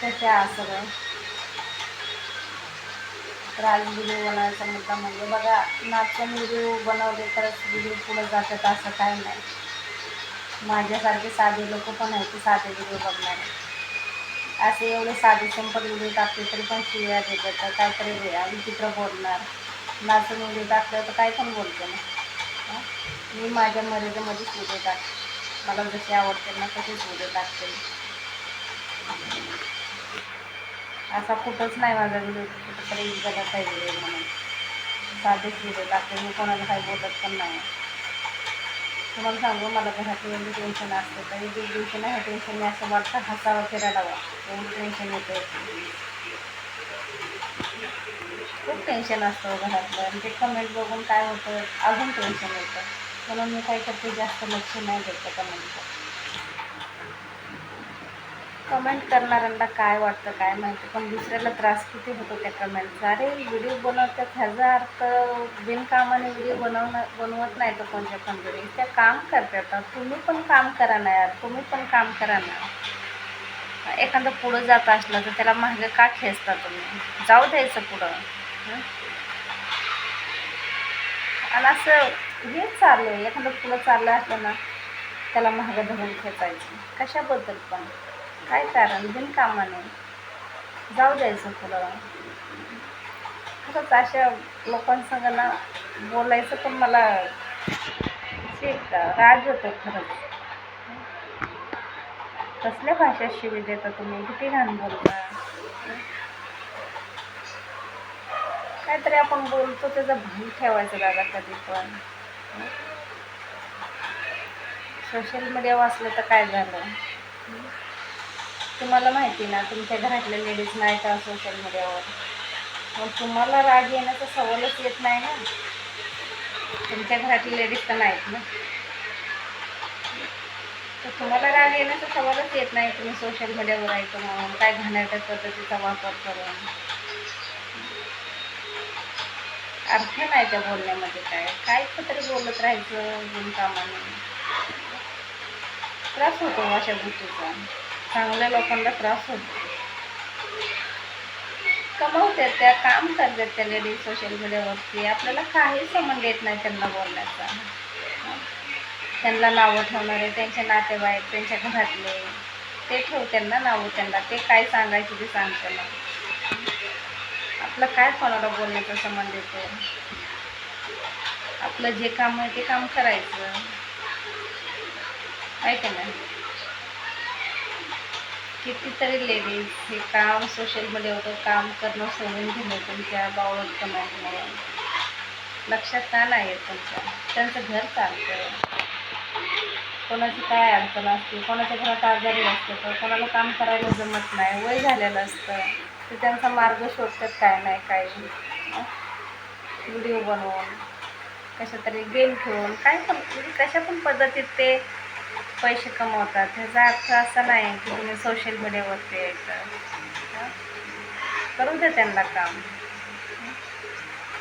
त्याच्या सगळं सगळे. तर आज व्हिडिओ बनवायचा मुद्दा म्हणजे बघा नाचून व्हिडिओ बनवले तरच व्हिडिओ पुढे जातात असं काय नाही. माझ्यासारखे साधे लोक पण आहेत की साधे व्हिडिओ बघणारे. असे एवढे साधे संपत व्हिडिओ टाकले तरी पण शिव्या देतात तर काहीतरी वेळा विचित्र बोलणार. नाचून व्हिडिओ टाकलं तर काय पण बोलते ना. मी माझ्या मर्यादेमध्येच व्हिडिओ टाकते. मला जसे आवडते ना तसेच व्हिडिओ टाकते असा कुठंच नाही माझा व्हिडिओ कुठंतरी गलत आहे व्हिडिओ म्हणून. साधेच व्हिडिओ टाकते मी कोणाला काही बोलत पण नाही. तुम्हाला सांगू मला घरातलं एवढी टेन्शन असते तर एक एक दिवशी नाही ह्या टेन्शनने असं वाटतं हसावं फिरायला रडावं एवढी टेन्शन येते. खूप टेन्शन असतं हो घरातलं. आणि ते कमेंट बघून काय होतं अजून टेन्शन येतं. म्हणून मी काही करते जास्त लक्ष नाही देत कमेंटचं कमेंट करणाऱ्यांना काय वाटतं काय माहिती? पण दुसऱ्याला त्रास किती होतो त्या कमेंटचा अरे व्हिडिओ बनवतात ह्याचा अर्थ बिनकामाने व्हिडिओ बनवणं बनवत नाही तर कोणत्या पण व्हिडिओ त्या काम करतात. तुम्ही पण काम करा ना यार. तुम्ही पण काम करा ना. एखादं पुढं जात असलं तर त्याला मागं का खेचता तुम्ही? जाऊ द्यायचं पुढं. आणि असं हेच चाललं आहे एखादं पुढं चाललं असलं ना त्याला मागं धरून खेचायचं. कशाबद्दल पण? काय कारण? बिनकामाने जाऊ द्यायचं पुढं. खरंच अशा लोकांसंगांना बोलायचं पण मला शिक राग होतं खरंच. कसल्या भाषा शिवी देता तुम्ही? किती घाण बोलता. काहीतरी आपण बोलतो त्याचं भान ठेवायचं दादा कधी पण. सोशल मीडिया वाचलं तर काय झालं? तुम्हाला माहिती ना तुमच्या घरातल्या लेडीज नाही का सोशल मीडियावर मग तुम्हाला राग येण्याचा सवालच येत नाही ना. तुमच्या घरातली लेडीज तर नाहीत ना. तर तुम्हाला राग येण्याचा सवालच येत नाही तुम्ही सोशल मीडियावर ऐकून म्हणून काय घाणेरड्या पद्धतीचा वापर करून. अर्थ नाही त्या बोलण्यामध्ये काय. काय तरी बोलत राहायचं गुणकामाने. त्रास होतो अशा गोष्टीचा. चांगल्या लोकांना त्रास होतो. कमवतात त्या काम करतात त्या लेडीज सोशल मीडियावरती आपल्याला काही संबंध येत नाही त्यांना बोलण्याचा. त्यांना नावं ठेवणारे त्यांचे नातेवाईक त्यांच्या घरातले ते ठेव त्यांना नावं त्यांना ते काय सांगायचे ते सांगते ना आपलं काय कोणाला बोलण्याचा संबंध येतो? आपलं जे काम आहे ते काम करायचं. आहे का नाही? कितीतरी लेडीज हे काम सोशल मीडियावर काम करणं सोडून घेणं तुमच्या बावळट कमेंटमुळे लक्षात का नाही येत तुमच्या? त्यांचं घर चालतं कोणाची काय अडचण असते कोणाच्या घरात आजारी असतं तर कोणाला काम करायला जमत नाही वय झालेलं असतं. ते त्यांचा मार्ग शोधतात काय नाही काय व्हिडिओ बनवून कशा तरी गेम खेळून काय पण म्हणजे कशा पण पद्धतीत ते पैसे कमवतात. ह्याचा अर्थ असा नाही की तुम्ही सोशल मीडियावरती यायचं. करून करू दे त्यांना काम.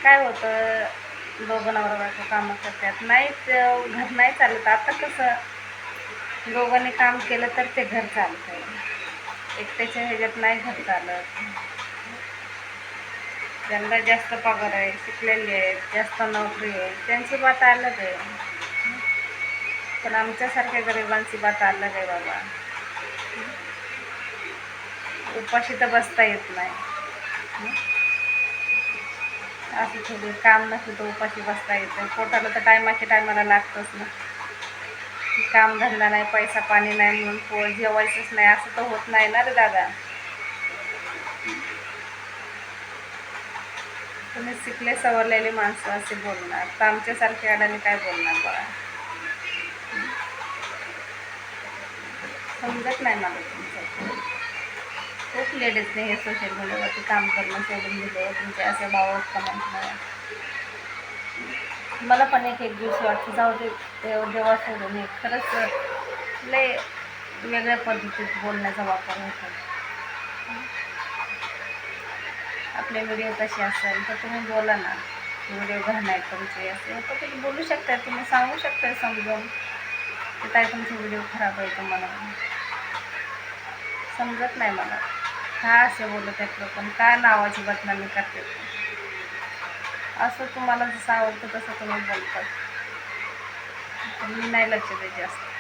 काय होतं? दोघं नवरा कामं करतात. नाही घर नाही चालत. आता कसं? दोघांनी काम केलं तर ते घर चालतं एकट्याच्या ह्याच्यात नाही घर चालत. ज्यांना जास्त पगार आहे शिकलेले आहेत जास्त नोकरी आहे त्यांची बात अलग आहे. पण आमच्यासारख्या गरिबांची बात आलं आहे बाबा. उपाशी तर बसता येत नाही. असं थोडी काम नसलं तर उपाशी बसता येतं पोटाला तर टायमाच्या टायमाला लागतंच ना. काम धंदा नाही पैसा पाणी नाही म्हणून पो जेवायचंच नाही. असं तर होत नाही ना रे दादा. तुम्ही शिकले सवरलेली माणसं असे बोलणार. तर आमच्यासारख्या अडाने काय बोलणार बघा समजत नाही मला तुमचं. खूप लेडीजने हे सोशल मीडियावरती काम करणं सोडून दिले तुमचे असे भाव कमेंट मला पण एक एक दिवशी वाटतं जाऊ दे देव देवा सोडून हे खरंच लय वेगळ्या पद्धतीत बोलण्याचा वापर होतो. आपले व्हिडिओ कसे असेल तर तुम्ही बोला ना. व्हिडिओ घाण आहेत तुमचे. असे तर तुम्ही बोलू शकता तुम्ही सांगू शकता समजून ते काय तुमचे व्हिडिओ खराब आहे तुम्हाला. समजत नाही मला. काय असे बोलत आहेत लोक? काय नावाची बदनामी करते असं तुम्हाला जसं आवडतं तसं तुम्ही बोलतात मी नाही लक्ष द्यायची असं